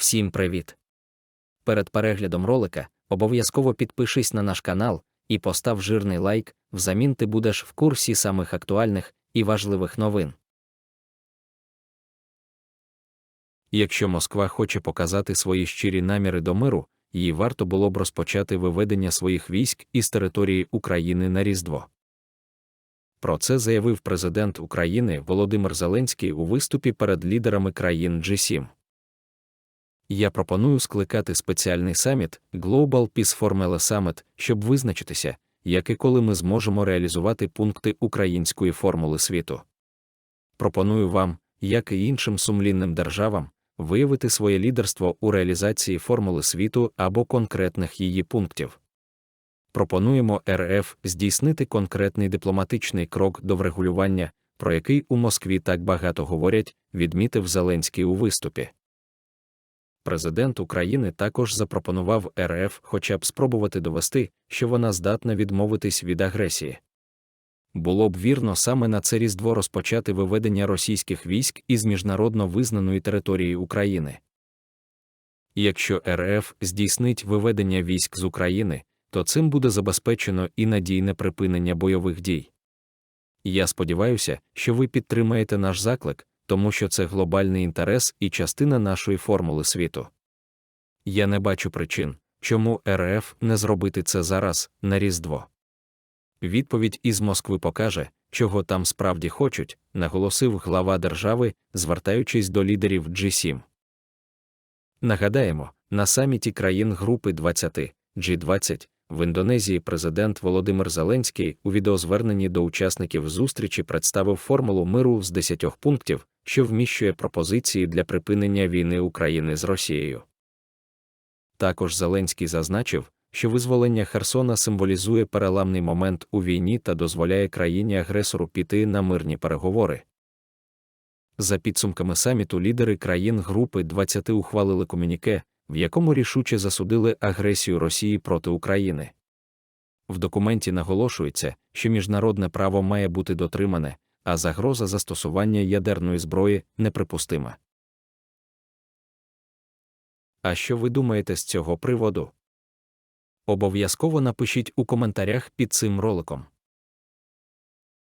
Всім привіт! Перед переглядом ролика обов'язково підпишись на наш канал і постав жирний лайк, взамін ти будеш в курсі самих актуальних і важливих новин. Якщо Москва хоче показати свої щирі наміри до миру, їй варто було б розпочати виведення своїх військ із території України на Різдво. Про це заявив президент України Володимир Зеленський у виступі перед лідерами країн G7. Я пропоную скликати спеціальний саміт Global Peace Formula Summit, щоб визначитися, як і коли ми зможемо реалізувати пункти української формули світу. Пропоную вам, як і іншим сумлінним державам, виявити своє лідерство у реалізації формули світу або конкретних її пунктів. Пропонуємо РФ здійснити конкретний дипломатичний крок до врегулювання, про який у Москві так багато говорять, відмітив Зеленський у виступі. Президент України також запропонував РФ хоча б спробувати довести, що вона здатна відмовитись від агресії. Було б вірно саме на це різдво розпочати виведення російських військ із міжнародно визнаної території України. Якщо РФ здійснить виведення військ з України, то цим буде забезпечено і надійне припинення бойових дій. Я сподіваюся, що ви підтримаєте наш заклик, тому що це глобальний інтерес і частина нашої формули світу. Я не бачу причин, чому РФ не зробити це зараз, на Різдво. Відповідь із Москви покаже, чого там справді хочуть, наголосив глава держави, звертаючись до лідерів G7. Нагадаємо, на саміті країн Групи 20 G20 в Індонезії президент Володимир Зеленський у відеозверненні до учасників зустрічі представив формулу миру з 10 пунктів, що вміщує пропозиції для припинення війни України з Росією. Також Зеленський зазначив, що визволення Херсона символізує переламний момент у війні та дозволяє країні-агресору піти на мирні переговори. За підсумками саміту лідери країн Групи 20 ухвалили комюніке, в якому рішуче засудили агресію Росії проти України. В документі наголошується, що міжнародне право має бути дотримане, а загроза застосування ядерної зброї неприпустима. А що ви думаєте з цього приводу? Обов'язково напишіть у коментарях під цим роликом.